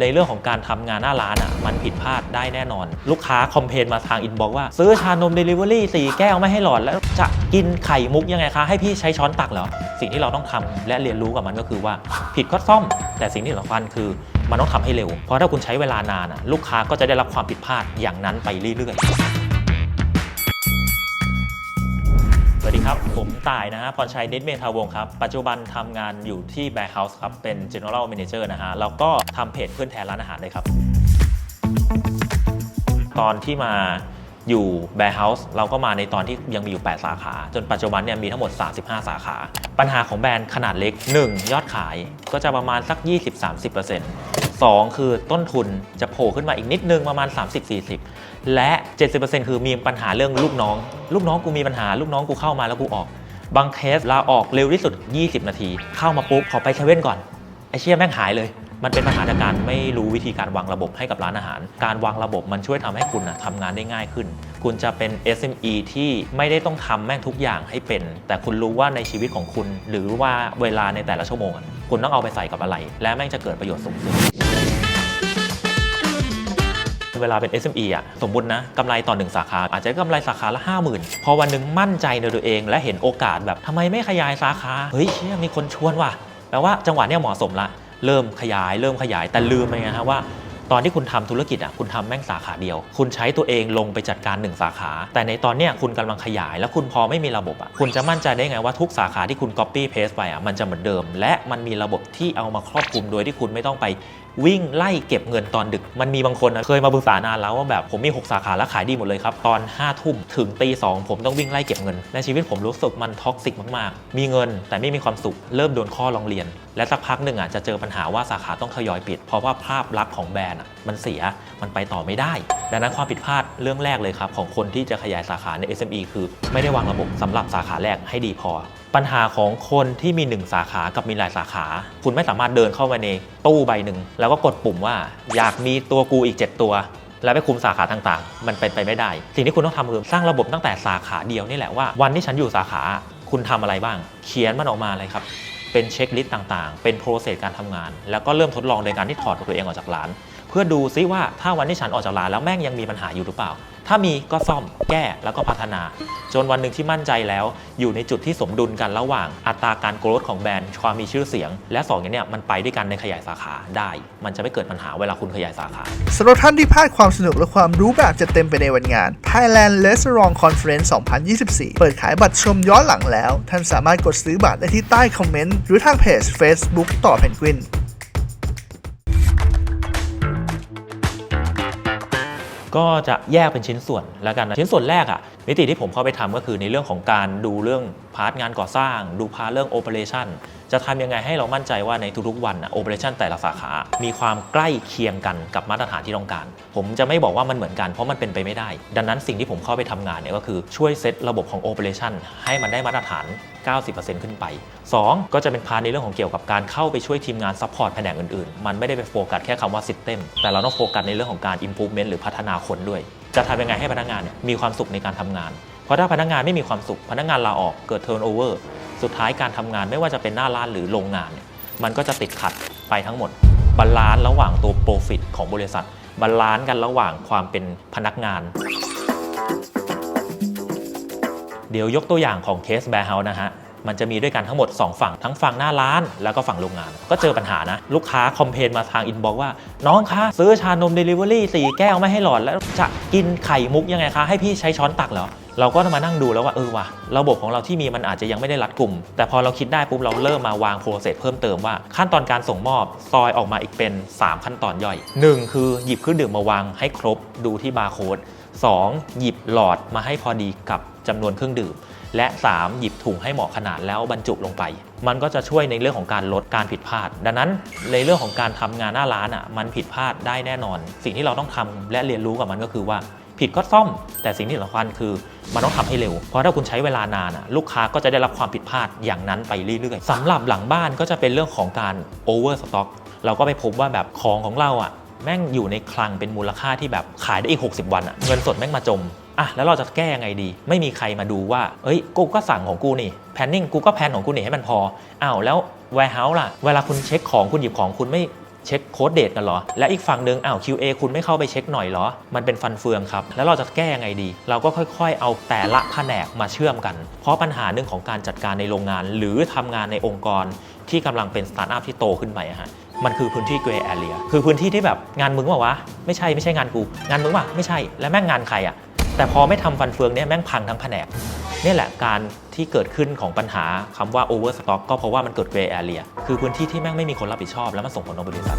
ในเรื่องของการทำงานหน้าร้านอะมันผิดพลาดได้แน่นอน ลูกค้าคอมเพลนมาทางอินบ็อกว่า ซื้อชานมเดลิเวอรี่สี่แก้วไม่ให้หลอดแล้วจะกินไข่มุกยังไงคะ ให้พี่ใช้ช้อนตักเหรอ สิ่งที่เราต้องทำและเรียนรู้กับมันก็คือว่าผิดก็ซ่อม แต่สิ่งที่สำคัญคือมันต้องทำให้เร็ว เพราะถ้าคุณใช้เวลานานอะลูกค้าก็จะได้รับความผิดพลาดอย่างนั้นไปเรื่อยๆ ดีครับ ผมต่ายนะฮะพรชัยนิดเมธาวงครับ ปัจจุบันทำงานอยู่ที่ Bear House ครับ เป็น General Manager นะฮะ แล้วก็ทำเพจเพื่อนแทนร้านอาหารเลยครับ ตอนที่มาอยู่ Bear House เราก็มาในตอนที่ยังมีอยู่ 8 สาขา จนปัจจุบันเนี่ยมีทั้งหมด 35 สาขา ปัญหาของแบรนด์ขนาดเล็ก 1. ยอดขายก็จะประมาณสัก 20-30% 2 คือต้นทุนจะโผล่ขึ้นมาอีกนิดนึงประมาณ 30-40 และ 70%คือมีปัญหาเรื่องลูกน้อง ลูกน้องกูมีปัญหาลูกน้องกูเข้ามาแล้วกูออก บางเคสลาออกเร็วที่สุด 20 นาที เข้ามาปุ๊บ ขอไปเซเว่นก่อนไอเชี่ยแม่งหายเลย มันเป็นปัญหาจากการไม่รู้วิธีการวางระบบให้กับร้านอาหาร การวางระบบมันช่วยทำให้คุณนะทำงานได้ง่ายขึ้น คุณจะเป็น SME ที่ไม่ได้ต้องทำแม่งทุกอย่างให้เป็น แต่คุณรู้ว่าในชีวิตของคุณ หรือว่าเวลาในแต่ละชั่วโมงคุณต้องเอาไปใส่กับอะไร และแม่งจะเกิดประโยชน์สูงสุด เวลาเป็น SME อะสมมตินะกำไรต่อหนึ่งสาขา อาจจะกำไรสาขาละ 50,000 พอวันหนึ่งมั่นใจในตัวเอง และเห็นโอกาสแบบทำไมไม่ขยายสาขา เฮ้ยเชี่ยมีคนชวนว่ะแปลว่าจังหวะเนี้ยเหมาะสมละ เริ่มขยาย เริ่มขยายแต่ลืมไปไงฮะว่าตอนที่คุณทำธุรกิจอะคุณทำแม่งสาขาเดียว คุณใช้ตัวเองลงไปจัดการหนึ่งสาขา แต่ในตอนเนี้ยคุณกำลังขยาย แล้วคุณพอไม่มีระบบอะคุณจะมั่นใจได้ไงว่าทุกสาขาที่คุณ copy paste ไปอะมันจะเหมือนเดิม และมันมีระบบที่เอามาครอบคลุมโดยที่คุณไม่ต้องไป วิ่งไล่เก็บเงินตอนดึก มันมีบางคนนะเคยมาปรึกษานานแล้วว่าแบบผมมี 6 สาขาแล้วขายดีหมดเลยครับ ตอน5ทุ่มถึงตีสองผมต้องวิ่งไล่เก็บเงิน ในชีวิตผมรู้สึกมันท็อกซิกมาก ๆ มีเงินแต่ไม่มีความสุข เริ่มโดนข้อร้องเรียน และสักพักหนึ่งอะจะเจอปัญหาว่าสาขาต้องทยอยปิด เพราะว่าภาพลักษณ์ของแบรนด์มันเสียมันไปต่อไม่ได้ ดังนั้นความผิดพลาดเรื่องแรกเลยครับของคนที่จะขยายสาขาใน SME คือ ไม่ได้วางระบบสำหรับสาขาแรกให้ดีพอปัญหาของคนที่มี 1 สาขากับมีหลายสาขา คุณไม่สามารถเดินเข้ามาในตู้ใบหนึ่ง แล้วก็กดปุ่มว่าอยากมีตัวกูอีก 7 ตัว แล้วไปคุมสาขาต่างๆ มันเป็นไปไม่ได้ สิ่งที่คุณต้องทำคือสร้างระบบตั้งแต่สาขาเดียวนี่แหละว่า วันที่ฉันอยู่สาขา คุณทำอะไรบ้าง เขียนมันออกมาเลยครับเป็นเช็คลิสต์ต่างๆ เป็นโปรเซสการทำงาน แล้วก็เริ่มทดลองโดยการที่ถอดตัวเองออกจากร้าน เพื่อดูซิว่าถ้าวันที่ฉันออกจากร้านแล้วแม่งยังมีปัญหาอยู่หรือเปล่า ถ้ามีก็ซ่อมแก้แล้วก็พัฒนา จนวันหนึ่งที่มั่นใจแล้ว อยู่ในจุดที่สมดุลกันระหว่างอัตราการโกรธของแบรนด์ความมีชื่อเสียง และสองอย่างเนี้ยมันไปด้วยกันในขยายสาขาได้ มันจะไม่เกิดปัญหาเวลาคุณขยายสาขาสำหรับท่านที่พลาดความสนุกและความรู้แบบจัดเต็มไปในวันงาน Thailand Restaurant Conference 2024 เปิดขายบัตรชมย้อนหลังแล้ว ท่านสามารถกดซื้อบัตรได้ที่ใต้คอมเมนต์หรือทางเพจ Facebook ต่อเพนกวิน ก็จะแยกเป็นชิ้นส่วนแล้วกันนะชิ้นส่วนแรกอะมิติที่ผมเข้าไปทำก็คือในเรื่องของการดูเรื่องพาร์ทงานก่อสร้าง ดูพาร์ทเรื่องโอเปอเรชั่น จะทำยังไงให้เรามั่นใจว่าในทุกๆวันอะโอเปอเรชันแต่ละสาขา มีความใกล้เคียงกันกับมาตรฐานที่ต้องการ ผมจะไม่บอกว่ามันเหมือนกันเพราะมันเป็นไปไม่ได้ ดังนั้นสิ่งที่ผมเข้าไปทำงานเนี่ยก็คือช่วยเซตระบบของโอเปอเรชันให้มันได้มาตรฐาน 90%ขึ้นไป 2 ก็จะเป็นพาร์ทในเรื่องของเกี่ยวกับการเข้าไปช่วยทีมงานซัพพอร์ตแผนกอื่นๆ มันไม่ได้ไปโฟกัสแค่คำว่า System แต่เราต้องโฟกัสในเรื่องของการ Improvement หรือพัฒนาคนด้วย จะทำยังไงให้พนักงานเนี่ยมีความสุขในการทำงาน เพราะถ้าพนักงานไม่มีความสุขพนักงานลาออกเกิด turnover สุดท้ายการทำงานไม่ว่าจะเป็นหน้าร้านหรือโรงงานเนี่ยมันก็จะติดขัดไปทั้งหมดบาลานซ์ระหว่างตัว profit ของบริษัทบาลานซ์กันระหว่างความเป็นพนักงาน เดี๋ยวยกตัวอย่างของเคสแบร์เฮาส์นะฮะมันจะมีด้วยกันทั้งหมด 2 ฝั่งทั้งฝั่งหน้าร้าน แล้วก็ฝั่งโรงงาน ก็เจอปัญหานะ ลูกค้าคอมเพลนมาทางอินบอกว่า น้องคะซื้อชานมเดลิเวอรี่สี่แก้วไม่ให้หลอดแล้วจะกินไข่มุกยังไงคะ ให้พี่ใช้ช้อนตักเหรอ เราก็มานั่งดูแล้วว่าเออว่ะระบบของเราที่มีมันอาจจะยังไม่ได้รัดกลุ่ม แต่พอเราคิดได้ปุ๊บเราเริ่มมาวางโปรเซสเพิ่มเติมว่าขั้นตอนการส่งมอบซอยออกมาอีกเป็น 3 ขั้นตอนย่อย 1 คือหยิบเครื่องดื่มมาวางให้ครบดูที่บาร์โค้ด 2. หยิบหลอดมาให้พอดีกับจำนวนเครื่องดื่ม และ 3. หยิบถุงให้เหมาะขนาดแล้วบรรจุลงไป มันก็จะช่วยในเรื่องของการลดการผิดพลาด ดังนั้นในเรื่องของการทำงานหน้าร้านอะมันผิดพลาดได้แน่นอน สิ่งที่เราต้องทำและเรียนรู้กับมันก็คือว่า ผิดก็ซ่อม แต่สิ่งที่สำคัญคือมันต้องทำให้เร็ว เพราะถ้าคุณใช้เวลานานอะลูกค้าก็จะได้รับความผิดพลาดอย่างนั้นไปเรื่อยๆสำหรับหลังบ้านก็จะเป็นเรื่องของการโอเวอร์สต็อกเราก็ไปพบว่าแบบของของเราอะแม่งอยู่ในคลังเป็นมูลค่าที่แบบขายได้อีก 60 วันอะเงินสดแม่งมาจมอะแล้วเราจะแก้ยังไงดี ไม่มีใครมาดูว่าเอ้ยกูก็สั่งของกูนี่แพนนิ่งกูก็แพนของกูนี่ให้มันพออ้าวแล้ว warehouse ล่ะ เวลาคุณเช็คของคุณหยิบของคุณไม่ เช็คโค้ดเดทกันเหรอ และอีกฝั่งหนึ่งอ้าว QA คุณไม่เข้าไปเช็คหน่อยเหรอ มันเป็นฟันเฟืองครับ แล้วเราจะแก้ยังไงดี เราก็ค่อยๆ เอาแต่ละแผนกมาเชื่อมกัน เพราะปัญหาเรื่องของการจัดการในโรงงาน หรือทำงานในองค์กร ที่กำลังเป็นสตาร์ทอัพที่โตขึ้นไปอะฮะมันคือพื้นที่ gray area คือพื้นที่ที่แบบงานมึงเปล่าวะ ไม่ใช่ไม่ใช่งานกู งานมึงวะไม่ใช่ แล้วแม่งงานใครอะ แต่พอไม่ทำฟันเฟืองเนี่ยแม่งพังทั้งแผนกนี่แหละการที่เกิดขึ้นของปัญหาคำว่า overstock ก็เพราะว่ามันเกิด gray area คือพื้นที่ที่แม่งไม่มีคนรับผิดชอบแล้วมันส่งผลต่อบริษัท